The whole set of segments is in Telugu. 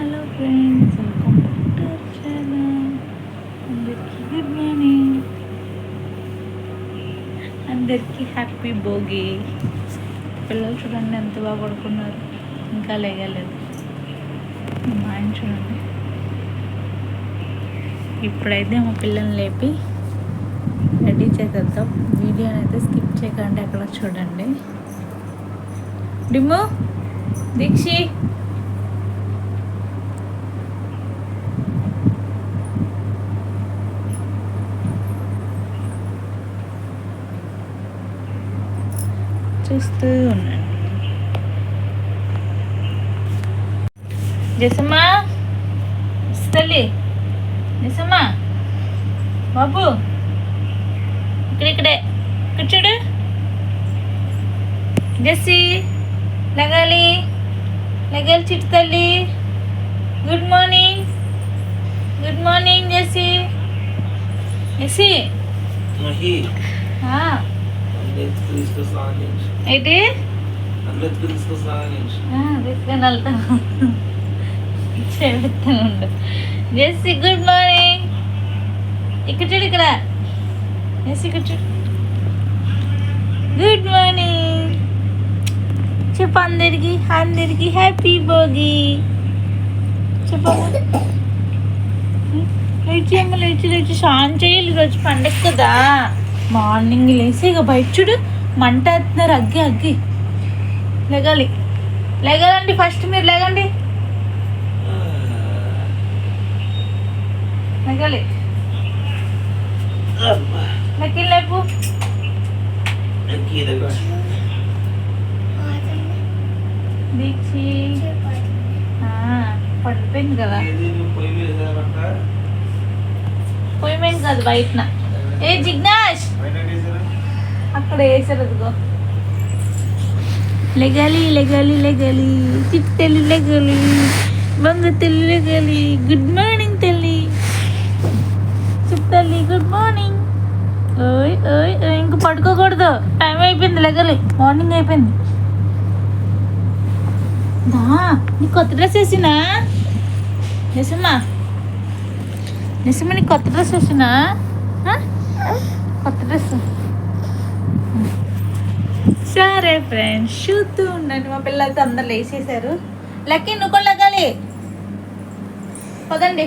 Hello friends welcome back to our channel అందరికీ గుడ్ మార్నింగ్ అందరికీ హ్యాపీ భోగి. పిల్లలు చూడండి ఎంత బాగా పడుకున్నారు. ఇంకా లేగలేదు మా ఆయన చూడండి. ఇప్పుడైతే మా పిల్లల్ని లేపి రెడీ చేసేద్దాం. వీడియోని అయితే స్కిప్ చేయకండి అక్కడ చూడండి. డిమ్ము దీక్షి. చూస్తూ ఉన్నాను. జసమ్మా తల్లి జసమ్మా బాబు ఇక్కడ ఇక్కడే చూడు. జెస్సీ లగాలి లగాలి చిట్టు తల్లి. Good morning. Good morning Jessie. Jessie. Mahi. ఆ, తీసుకొస్తాను ఏంటి? తీసుకొని వెళ్తాను జెస్సీ గుడ్ మార్నింగ్. ఇక్కడ చూడు ఇక్కడ. జెస్సీ ఇక్కడ చూడు. Good morning. చెప్పు అందరికి అందరికి హ్యాపీ భోగి. చెప్పమ్మ లేచి అమ్మ లేచి లేచి. స్నానం చేయాలి ఈరోజు పండగ కదా. మార్నింగ్ లేసి ఇక బయట చూడు. మంట ఎత్తున్నారు అగ్గి అగ్గి. లెగాలి. లెగాలండి ఫస్ట్ మీరు లేగండి. లెగాలి. లెక్కి లేపు. దీక్షి. పడిపోయింది కదా. పోయిపోయింది కదా బయటన. ఏ జిగ్నాష్ అక్కడ వేసారు అదిగో. లెగాలి లెగాలి లెగాలి చిట్టెలు లెగాలి బంగ తెల్లి లెగాలి గుడ్ మార్నింగ్ తల్లి. చిట్టల్లి గుడ్ మార్నింగ్ ఓయ్ ఓయ్ ఇంక పడుకోకూడదు. టైం అయిపోయింది లెగాలి. మార్నింగ్ అయిపోయింది. దా నీ కొత్త డ్రెస్ వేసినా? నిజమ్మా నిజమ్మ నీ కొత్త డ్రెస్ వేసినా? కొత్త డ్రెస్. సరే ఫ్రెండ్స్ చూస్తూ ఉండండి. మా పిల్లలతో అందరు లేచేసారు లక్కీ నువ్వు కూడా లగాలి. పదండి.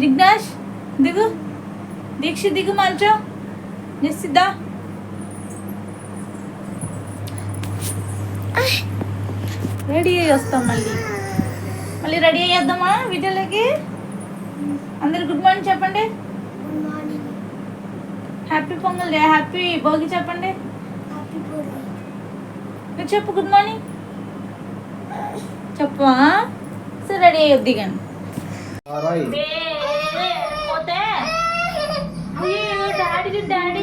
జిగ్నాష్ దిగు. దీక్ష దిగు మంచం. నిశ్చిద్దా రెడీ అయ్యి వస్తాం మళ్ళీ. మళ్ళీ రెడీ అయ్యేద్దామా వీడియోలోకి అందరు గుడ్ మార్నింగ్ చెప్పండి. Happy Pongal day happy Bhogi చెప్పండి. చెప్పు గుడ్ మార్నింగ్ చెప్పు సరే రెడీ అయ్యొద్ది కానీ డాడీ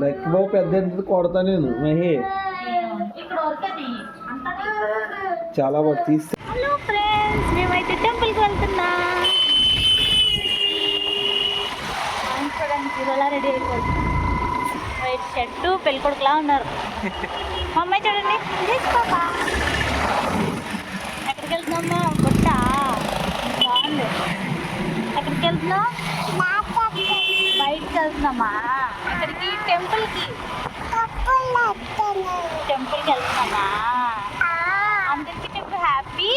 లెక్క పెద్ద ఎంత కొడతా నేను మహి? ఇక్కడ వరకని అంతా చాలా బాగా తీస్తే హలో ఫ్రెండ్స్ మేమైతే టెంపుల్కి వెళ్తున్నా చూడండి హీరోలా రెడీ అయిపోయింది షర్టు పెళ్ళికొడుకులా ఉన్నారు. మా అమ్మాయి చూడండి. ఎక్కడికి వెళ్తున్నామా బుట్ట బాగుంది. ఎక్కడికి వెళ్తున్నావు? బయటకు వెళ్తున్నామా? ఎక్కడికి? టెంపుల్కి. టెంపుల్కి వెళ్తున్నామా? అందరికీ చెప్పు హ్యాపీ?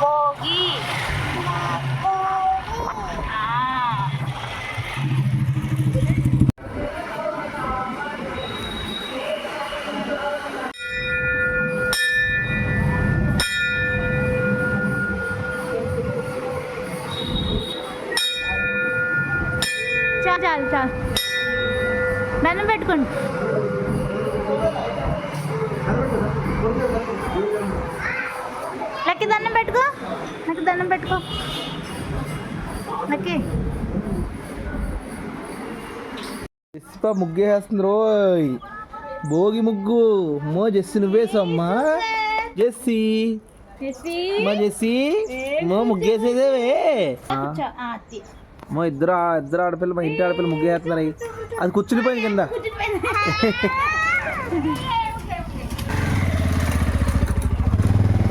భోగి ఆ. చాలు చాలు దండం పెట్టుకోండి. లక్కి దండం పెట్టుకో. నాకు దండం పెట్టుకో. లక్కి. జెస్సిపా ముగ్గు వేస్తుంది రోయ్ భోగి ముగ్గు. మో జెస్సి నువ్వేసమ్మా జెస్సి. మా జెస్సి. మో ముగ్గేసేదేవే. మా ఇద్దరు ఇద్దరు ఆడపిల్ల మా ఇంటి ఆడపిల్ల ముగ్గు వేస్తున్నారు. అది కూర్చునిపోయింది కింద.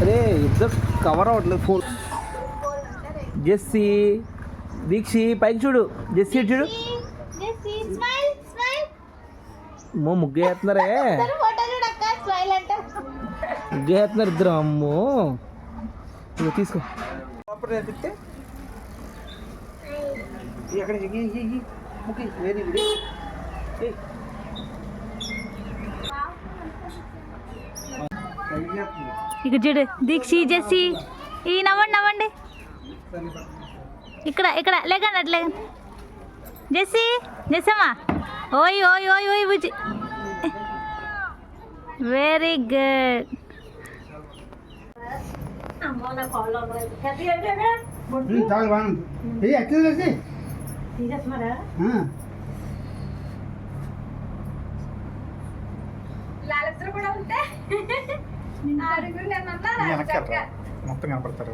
అరే ఇద్దరు కవర్ అవ్వట్లేదు. ఫోన్. జెస్సీ దీక్షి పైకి చూడు. జెస్సీ చూడు. అమ్మో ముగ్గు వేస్తున్నారే. ఫోటో చూడక్క స్మైల్ అంటే ముగ్గు వేస్తున్నారు ఇద్దరు అమ్మో ఇదిగో తీసుకో తిట్టే ఎక్కడ వెరీ గుడ్ ఇక చూడు దీక్షి జెస్సి ఈ నవ్వండి నవ్వండి ఇక్కడ ఇక్కడ లేకండి అట్లే జెస్సి జెస్సమ్మా ఓయ్ ఓయ్ ఓయ్ ఓయ్ బుజ్జి వెరీ గుడ్ చాలా బాగుంది ఏ ఎక్కడ వేసి మొత్తం కనపడతారు.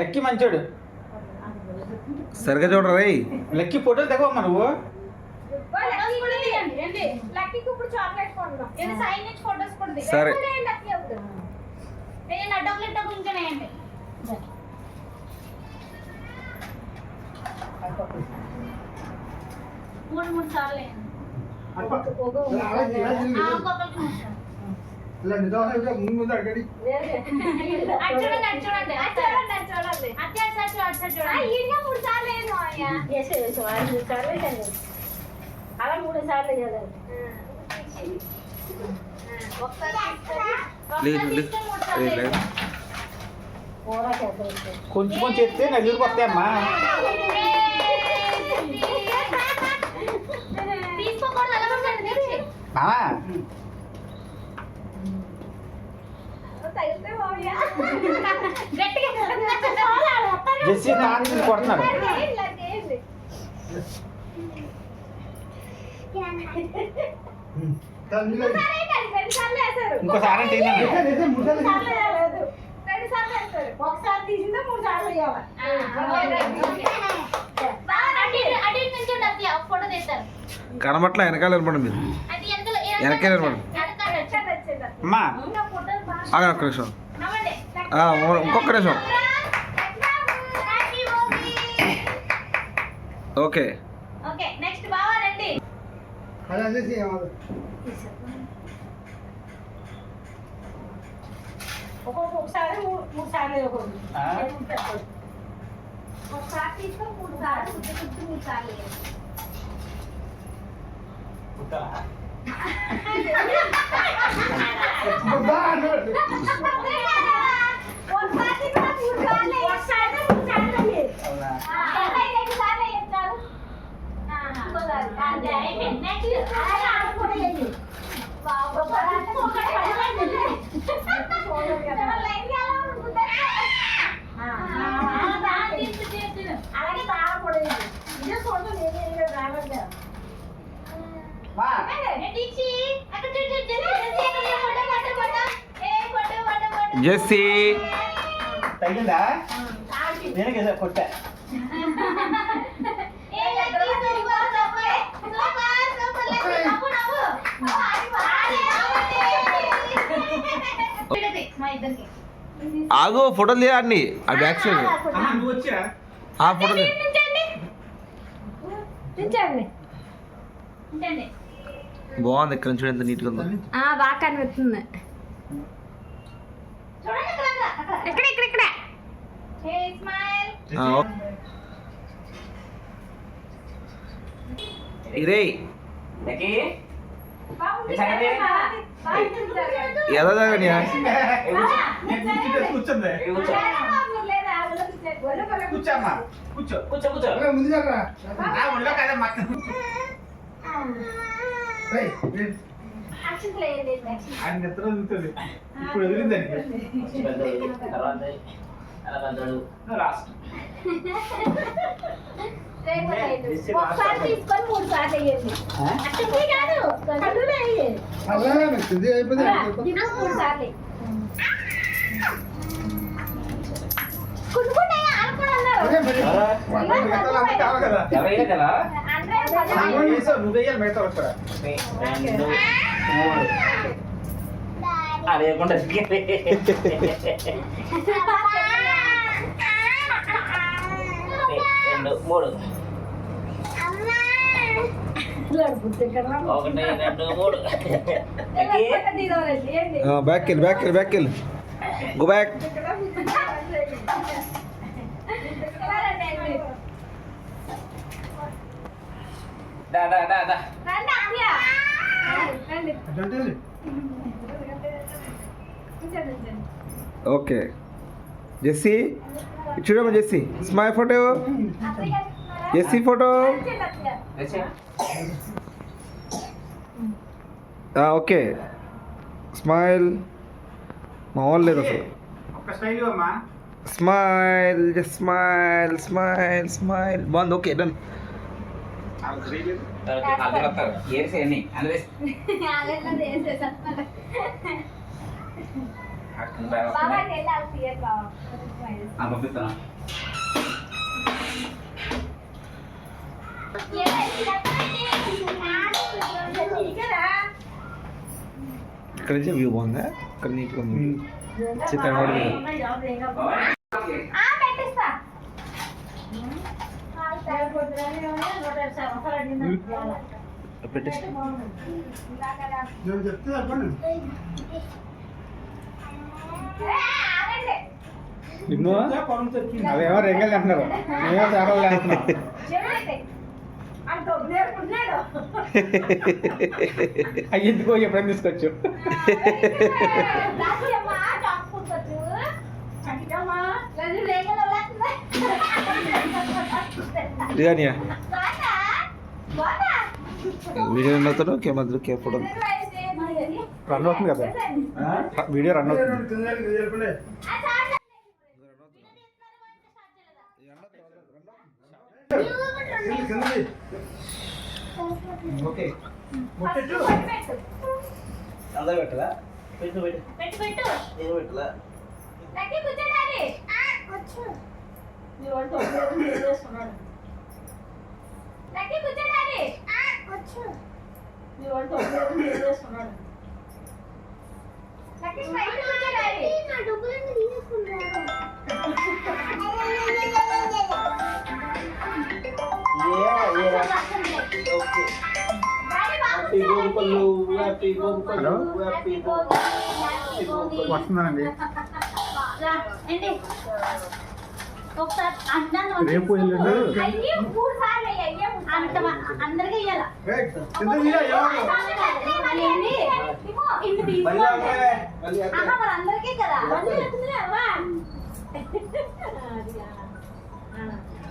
లక్కీ మంచోడు. సరిగా చూడరా రేయ్. లక్కీ ఫోటోలు తెగవమ్మా నువ్వు. సరే. మూడు మూడు సార్లు ఇలా నిజంగా ముందు ముందు అడగడి. చూడండి చూడండి. చూడండి అత్యాచారం చూడండి. మూడు సార్లు అలా మూడు సార్లు చేయాలి లేదు లేదు లేదు, లేదు. కూర చేద్దాం కొంచెం కొంచెం చెప్తే నలుగురికి వస్తాయమ్మా. అలా మామా? గట్టిగా జెస్సీ కొడుతున్నాడు ఇంకోసారి అంటే ఒకసారి తీసిందే మూడు సార్లు కనబట్ల వెనకాల నిలబడి మీరు. వెనకాల వెనకాల నిలబడి. అమ్మా. ఒక్క నిమిషం. ఇంకొక నిమిషం. ఓకే. ఒక్కొక్కసారి మూడు మూడు సార్లు వేయకూడదు ఆ? ఒకసారి తీసుకో మూడు సార్లు గుర్తు గుర్తు మూడు సార్లు వేయాలి. ఒకసారి తీసుకో మూడు సార్లు జెస్సీ తగ్గిందా నేనే కదా కొట్టా ఏ, Lucky, super, super, super, super, Lucky. నవ్వు, నవ్వు. నవ్వు, ఆడి, ఆడి, ఆడి. చూడది, మా ఇద్దరికి. ఆగు ఫోటోలు తీయండి ఆ బ్యాక్ సైడ్. ఆ ఫోటోలు ఉంచండి. బాగుంది ఇక్కడ నుంచి ఎంత నీట్గా ఉందో. బాగా కనిపిస్తుంది. ఇక్కడ. ఇక్కడ ఇక్కడ ఇరే ఎలా తాగని కూర్చుంది కూర్చోమ్మా కూర్చో. కూర్చో కూర్చో. ముందు దగ్గర నా ఒళ్ళో కదా మక్క ఆయన నిద్ర వదులుతుంది ఇప్పుడు వదిలిందండి తర్వాత ఒకసారి తీసుకొని మూడు సార్లు వేయండి. కాదు. దినం మూడు సార్లు. బ్యాక్ వెళ్ళి బ్యాక్ వెళ్ళి బ్యాక్ వెళ్ళి గో బ్యాక్ ఓకే జెస్సీ చూడమ్మా Jessie smile photo Jessie photo okay smile మా వాళ్ళు లేదు అసలు ఒక్క స్టైల్ అమ్మా smile just smile smile smile బాగుంది ఓకే డన్ పంపిస్తాను ఇక్కడ నుంచి వ్యూ బాగుందా? ఇక్కడ నీట్గా కూడా పెట్టిస్తా. పెట్టేసి నిన్ను అవేమో రెంగలు అంటున్నారు? మేమో చేపలు లేస్తున్నాం. అవి ఎందుకో ఎప్పుడైనా తీసుకోవచ్చు బిర్యానీ వీడియో రన్ అవుతాడు కెమెరా కే ఫోటో రన్ అవుతుంది కదా. వీడియో రన్ అవుతుంది. ఓకే అందరూ పెట్టదా పెట్టు పెట్టు పెట్టు పెట్టు నేను పెట్టలా లక్కీ కూర్చోడాలి లక్కీ కూర్చోడాలి లక్కీ కూర్చోడాలి నా డబ్బులన్నీ తీసుకున్నాడు ఓకే. వస్తున్నానండి ఒకసారి రేపు ఎల్లుండి అందరికీ కదా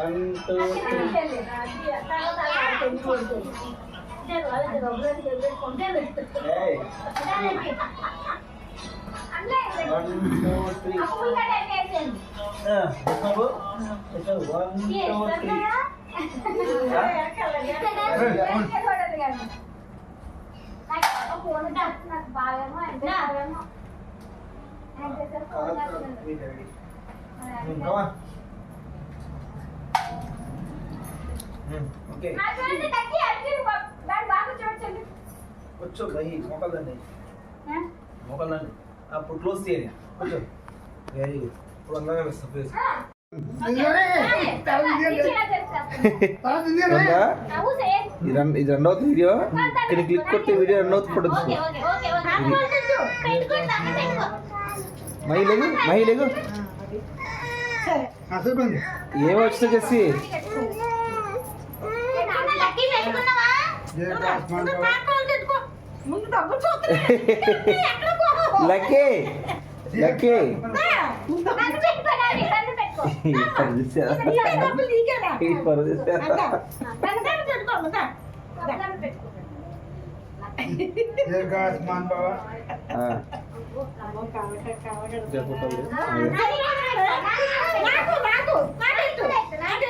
one two three one two three ఏయ్ వన్ టూ త్రీ చెప్పు చెప్పు వన్ టూ త్రీ నాకు బాగేమో అంటే బాగేమో ఓకే చూడండి తగ్గి అడిగి దాన్ని బాగా చూడండి కూర్చో భయ్ మోకాలండి మోకాలండి అప్పుడు క్లోజ్ చేయండి కూర్చో వెరీ గుడ్ ఇప్పుడు అందరం వేస్తాం ప్లీజ్ ఉందా ఇది రన్ ఇది రన్ అవుతుంది వీడియో ఇక్కడ క్లిక్ కొట్టి వీడియో రన్ అవుతుంది ఫోటో తీసుకో మహి ఏమో వచ్చినా చేసి లక్కీ. లక్కీ. నన్ను పెట్టుకోవాలి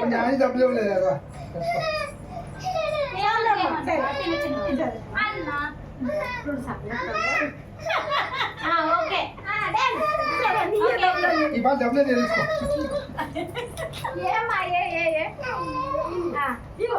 నన్ను పెట్టుకో డబ్బులు ఏ ఏ ఏ ఇగో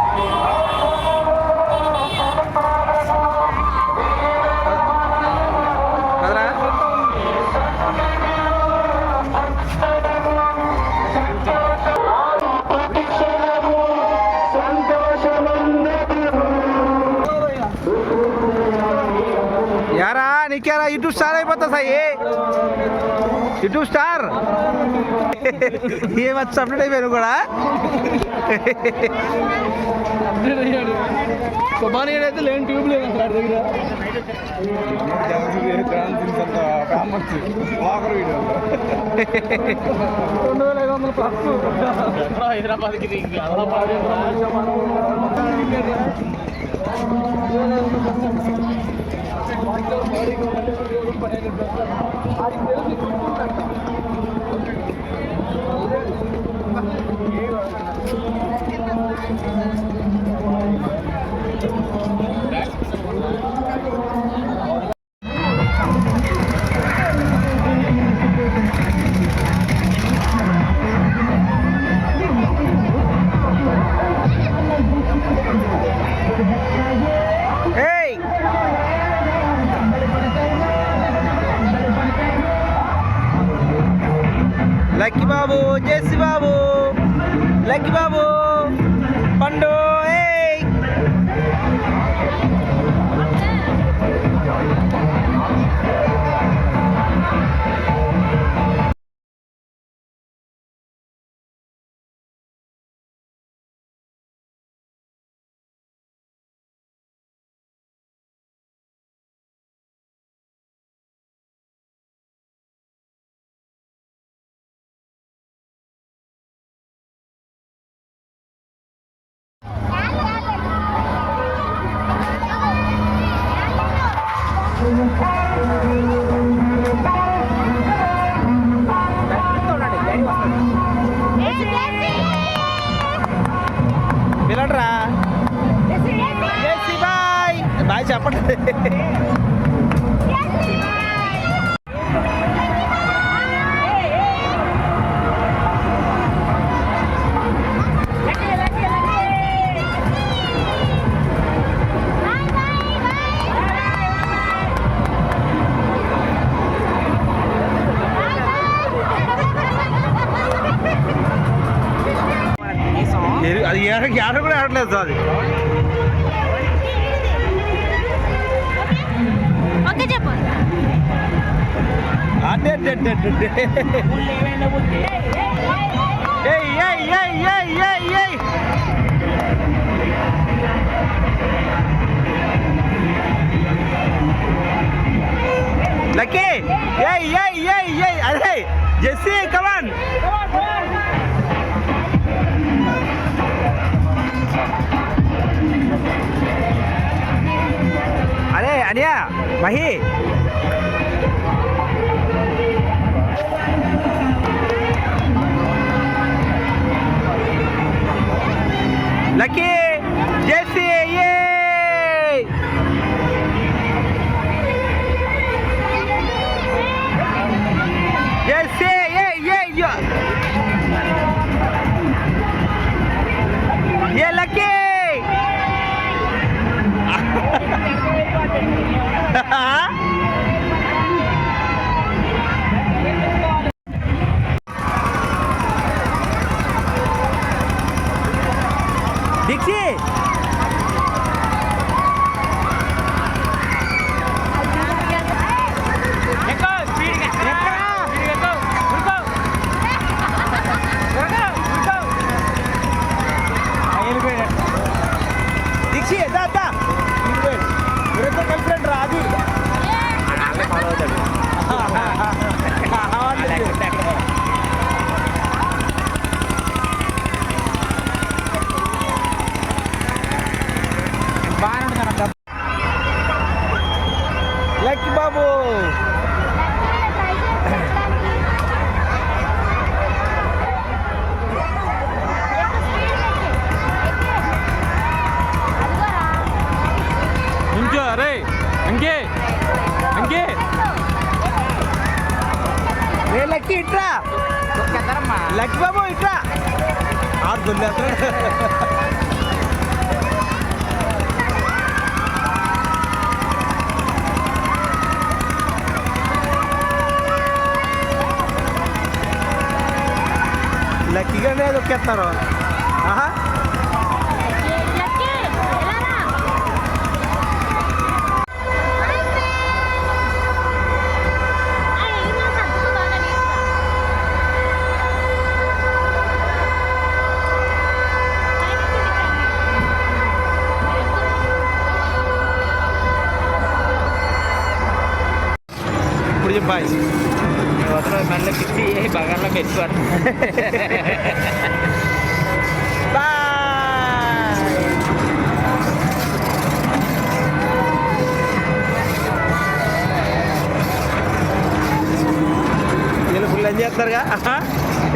యూట్యూబ్ స్టార్. ఏమచ్చి అప్డేట్ అయిపోయాను కూడా? అయితే లేని ట్యూబ్ లేదు దగ్గర. రెండు వేల ఐదు వందల ప్లస్ హైదరాబాద్కి ಮನೆಯಲ್ಲಿರಬೇಕು ಅವ್ರಿಗೆ బాబు జేసీ బాబు లక్కీ బాబు. ఎరు- అది ఏడ ఏడ కూడా ఆడలేదు అది ఓకే చెప్పు అదే అదే, అదే, అదే. ఏయ్ ఏయ్ ఏయ్ ఏయ్ ఏయ్ anak dia? Mahir Lelaki. రే లక్కీ ఇట్రా. లక్కీ బాబు ఇట్రా. ఆడు దొల్లేస్తాడు లక్కీగానే దొక్కేస్తారు ఆహా. ఇప్పుడు చెప్పాయి మెల్లకిచ్చి బగార్లో పెట్టుకోరు వీళ్ళు ఫుల్ ఎంజాయ్ చేస్తారుగా ఆహా.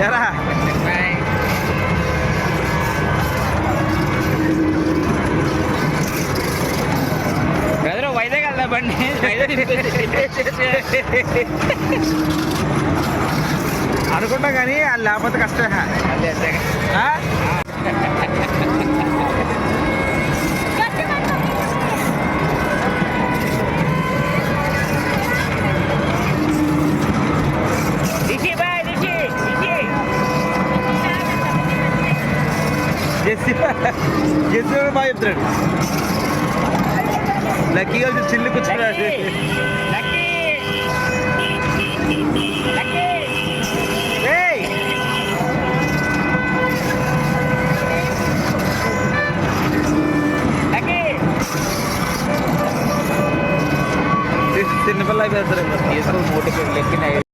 ఎరా బండి అనుకుంటాం కానీ వాళ్ళు లేకపోతే కష్టమే అదే అదే ఆ? రిషి చిల్లు కూర్చున్నది చిన్నపిల్ల అయిపోతారు ఏదో మోటికి లెక్కిన